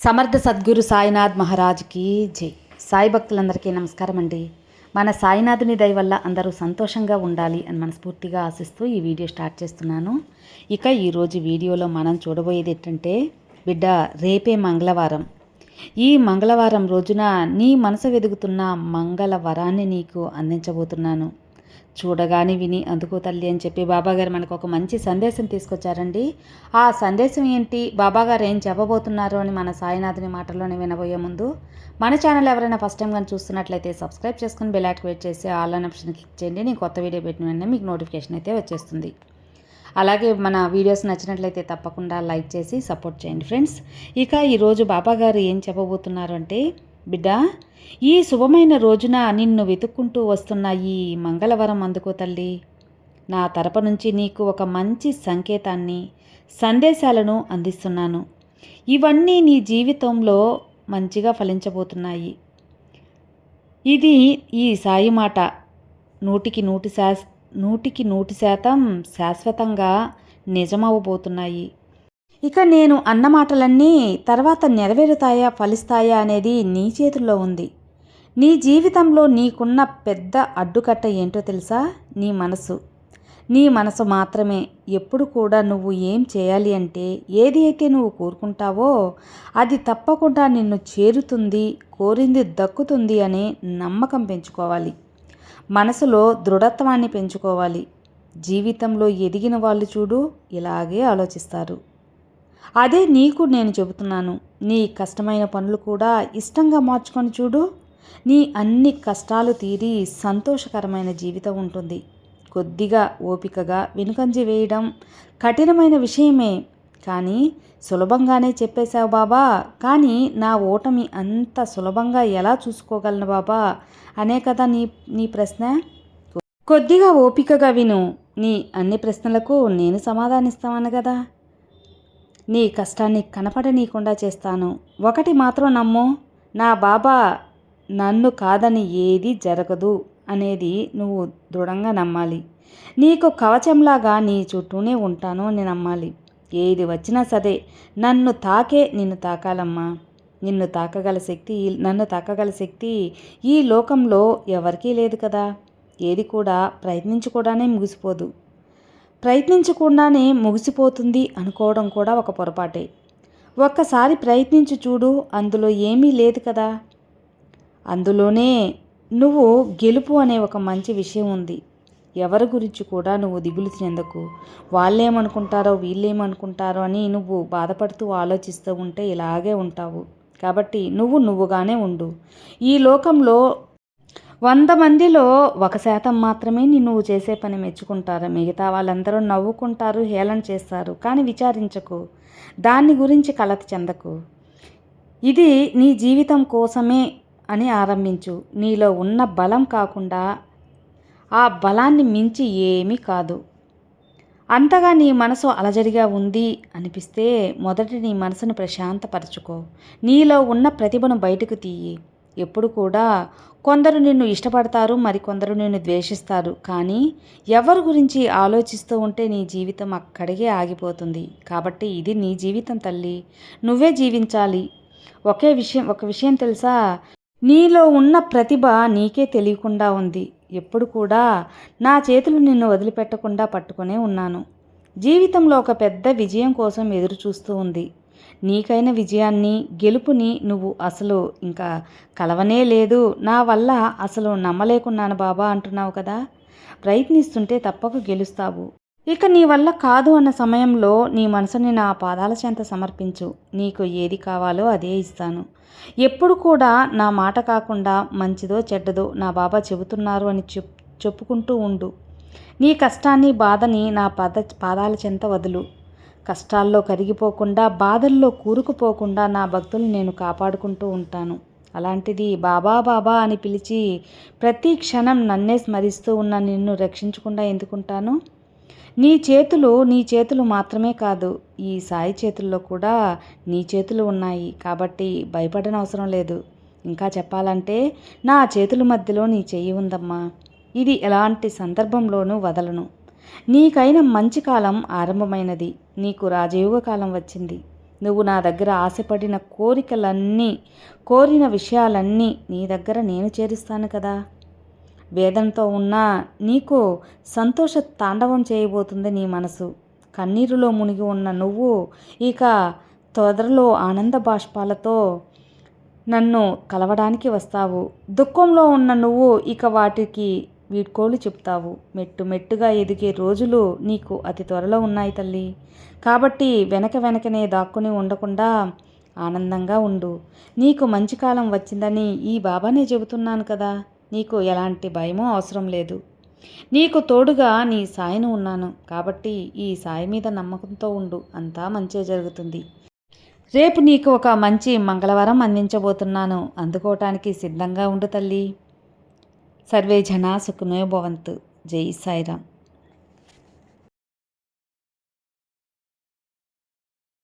సమర్థ సద్గురు సాయినాథ్ మహారాజ్కి జై. సాయి భక్తులందరికీ నమస్కారం అండి. మన సాయినాథుని దయ వల్ల అందరూ సంతోషంగా ఉండాలి అని మనస్ఫూర్తిగా ఆశిస్తూ ఈ వీడియో స్టార్ట్ చేస్తున్నాను. ఇక ఈరోజు వీడియోలో మనం చూడబోయేది ఏంటంటే బిడ్డ రేపే మంగళవారం. ఈ మంగళవారం రోజున నీ మనసు వెదుగుతున్న మంగళ వరాన్ని నీకు అందించబోతున్నాను. చూడగానే విని అందుకో తల్లి అని చెప్పి బాబాగారు మనకు ఒక మంచి సందేశం తీసుకొచ్చారండి. ఆ సందేశం ఏంటి? బాబాగారు ఏం చెప్పబోతున్నారు అని మన సాయినాథుని మాటల్లోనే వినబోయే ముందు మన ఛానల్ ఎవరైనా ఫస్ట్ టైం కానీ చూస్తున్నట్లయితే సబ్స్క్రైబ్ చేసుకుని బెల్ యాక్టివేట్ చేసి ఆల్ అన్ ఆప్షన్ క్లిక్ చేయండి. నేను కొత్త వీడియో పెట్టిన వెంటనే మీకు నోటిఫికేషన్ అయితే వచ్చేస్తుంది. అలాగే మన వీడియోస్ నచ్చినట్లయితే తప్పకుండా లైక్ చేసి సపోర్ట్ చేయండి ఫ్రెండ్స్. ఇక ఈరోజు బాబాగారు ఏం చెప్పబోతున్నారు అంటే బిడ్డా ఈ శుభమైన రోజున నిన్ను వెతుక్కుంటూ వస్తున్న ఈ మంగళవరం అందుకో తల్లి. నా తరపు నుంచి నీకు ఒక మంచి సంకేతాన్ని సందేశాలను అందిస్తున్నాను. ఇవన్నీ నీ జీవితంలో మంచిగా ఫలించబోతున్నాయి. ఇది ఈ సాయి మాట. నూటికి నూటి శాస్ నూటికి నూటి శాతం శాశ్వతంగా నిజమవబోతున్నాయి ఇక నేను అన్న మాటలన్నీ తర్వాత నెరవేరుతాయా ఫలిస్తాయా అనేది నీ చేతుల్లో ఉంది. నీ జీవితంలో నీకున్న పెద్ద అడ్డుకట్ట ఏంటో తెలుసా? నీ మనసు. నీ మనసు మాత్రమే. ఎప్పుడు కూడా నువ్వు ఏం చేయాలి అంటే ఏది అయితే నువ్వు కోరుకుంటావో అది తప్పకుండా నిన్ను చేరుతుంది కోరింది దక్కుతుంది అనే నమ్మకం పెంచుకోవాలి. మనసులో దృఢత్వాన్ని పెంచుకోవాలి. జీవితంలో ఎదిగిన వాళ్ళు చూడు ఇలాగే ఆలోచిస్తారు. అదే నీకు నేను చెబుతున్నాను. నీ కష్టమైన పనులు కూడా ఇష్టంగా మార్చుకొని చూడు. నీ అన్ని కష్టాలు తీరి సంతోషకరమైన జీవితం ఉంటుంది. కొద్దిగా ఓపికగా వెనుకంజి వేయడం కఠినమైన విషయమే. కానీ సులభంగానే చెప్పేశావు బాబా. కానీ నా ఓటమి అంత సులభంగా ఎలా చూసుకోగలను బాబా? అనే కదా నీ నీ ప్రశ్న? కొద్దిగా ఓపికగా విను. నీ అన్ని ప్రశ్నలకు నేను సమాధానిస్తామను కదా నీ కష్టాన్ని కనపడనీయకుండా చేస్తాను. ఒకటి మాత్రం నమ్ము నా బాబా నన్ను కాదని ఏది జరగదు అనేది నువ్వు దృఢంగా నమ్మాలి. నీకు కవచంలాగా నీ చుట్టూనే ఉంటాను అని నమ్మాలి. ఏది వచ్చినా సరే నన్ను తాకే నిన్ను తాకాలమ్మా. నిన్ను తాకగల శక్తి నన్ను తాకగల శక్తి ఈ లోకంలో ఎవరికీ లేదు కదా. ఏది కూడా ప్రయత్నించుకోవడానే ముగిసిపోదు. ప్రయత్నించకుండానే ముగిసిపోతుంది అనుకోవడం కూడా ఒక పొరపాటే. ఒక్కసారి ప్రయత్నించి చూడు అందులో ఏమీ లేదు కదా. అందులోనే నువ్వు గెలుపు అనే ఒక మంచి విషయం ఉంది. ఎవరి గురించి కూడా నువ్వు దిగులు చెందకు వాళ్ళేమనుకుంటారో వీళ్ళేమనుకుంటారో అని నువ్వు బాధపడుతూ ఆలోచిస్తూ ఉంటే ఇలాగే ఉంటావు. కాబట్టి నువ్వు నువ్వుగానే ఉండు. ఈ లోకంలో వంద మందిలో ఒక శాతం మాత్రమే నువ్వు చేసే పని మెచ్చుకుంటారు. మిగతా వాళ్ళందరూ నవ్వుకుంటారు హేళన చేస్తారు. కానీ విచారించకు. దాన్ని గురించి కలత చెందకు. ఇది నీ జీవితం కోసమే అని ఆరంభించు. నీలో ఉన్న బలం కాకుండా ఆ బలాన్ని మించి ఏమీ కాదు. అంతగా నీ మనసు అలజడిగా ఉంది అనిపిస్తే మొదటి నీ మనసును ప్రశాంతపరచుకో. నీలో ఉన్న ప్రతిభను బయటకు తీయి. ఎప్పుడు కూడా కొందరు నిన్ను ఇష్టపడతారు మరికొందరు నిన్ను ద్వేషిస్తారు. కానీ ఎవరి గురించి ఆలోచిస్తూ ఉంటే నీ జీవితం అక్కడికే ఆగిపోతుంది. కాబట్టి ఇది నీ జీవితం తల్లి. నువ్వే జీవించాలి. ఒకే విషయం ఒక విషయం తెలుసా? నీలో ఉన్న ప్రతిభ నీకే తెలియకుండా ఉంది. ఎప్పుడు కూడా నా చేతులు నిన్ను వదిలిపెట్టకుండా పట్టుకునే ఉన్నాను. జీవితంలో ఒక పెద్ద విజయం కోసం ఎదురు చూస్తూ ఉంది. నీకైన విజయాన్ని గెలుపుని నువ్వు అసలు ఇంకా కలవనే లేదు. నా వల్ల అసలు నమ్మలేకున్నాను బాబా అంటున్నావు కదా. ప్రయత్నిస్తుంటే తప్పక గెలుస్తావు. ఇక నీ వల్ల కాదు అన్న సమయంలో నీ మనసుని నా పాదాల చెంత సమర్పించు. నీకు ఏది కావాలో అదే ఇస్తాను. ఎప్పుడు కూడా నా మాట కాకుండా మంచిదో చెడ్డదో నా బాబా చెబుతున్నారు అని చెప్ చెప్పుకుంటూ ఉండు. నీ కష్టాన్ని బాధని నా పాద పాదాల చెంత వదులు. కష్టాల్లో కరిగిపోకుండా బాధల్లో కూరుకుపోకుండా నా భక్తులు నేను కాపాడుకుంటూ ఉంటాను. అలాంటిది బాబా బాబా అని పిలిచి ప్రతి క్షణం నన్నే స్మరిస్తూ ఉన్న నిన్ను రక్షించకుండా ఎందుకుంటాను? నీ చేతులు నీ చేతులు మాత్రమే కాదు ఈ సాయి చేతుల్లో కూడా నీ చేతులు ఉన్నాయి కాబట్టి భయపడనవసరం లేదు. ఇంకా చెప్పాలంటే నా చేతుల మధ్యలో నీ చెయ్యి ఉందమ్మా. ఇది ఎలాంటి సందర్భంలోనూ వదలను. నీకైన మంచి కాలం ఆరంభమైనది. నీకు రాజయోగ కాలం వచ్చింది. నువ్వు నా దగ్గర ఆశపడిన కోరికలన్నీ కోరిన విషయాలన్నీ నీ దగ్గర నేను చేరుస్తాను కదా. వేదంతో ఉన్నా నీకు సంతోష తాండవం చేయబోతుంది నీ మనసు. కన్నీరులో మునిగి ఉన్న నువ్వు ఇక తొదరలో ఆనంద బాష్పాలతో నన్ను కలవడానికి వస్తావు. దుఃఖంలో ఉన్న నువ్వు ఇక వాటికి వీడ్కోలు చెప్తావు. మెట్టు మెట్టుగా ఎదిగే రోజులు నీకు అతి త్వరలో ఉన్నాయి తల్లి. కాబట్టి వెనక వెనకనే దాక్కుని ఉండకుండా ఆనందంగా ఉండు. నీకు మంచి కాలం వచ్చిందని ఈ బాబానే చెబుతున్నాను కదా. నీకు ఎలాంటి భయమూ అవసరం లేదు. నీకు తోడుగా నీ సాయిని ఉన్నాను. కాబట్టి ఈ సాయి మీద నమ్మకంతో ఉండు. అంతా మంచే జరుగుతుంది. రేపు నీకు ఒక మంచి మంగళవారం అందించబోతున్నాను. అందుకోవటానికి సిద్ధంగా ఉండు తల్లి. సర్వే జనా సుఖమే భవంతు. జై సాయిరామ్.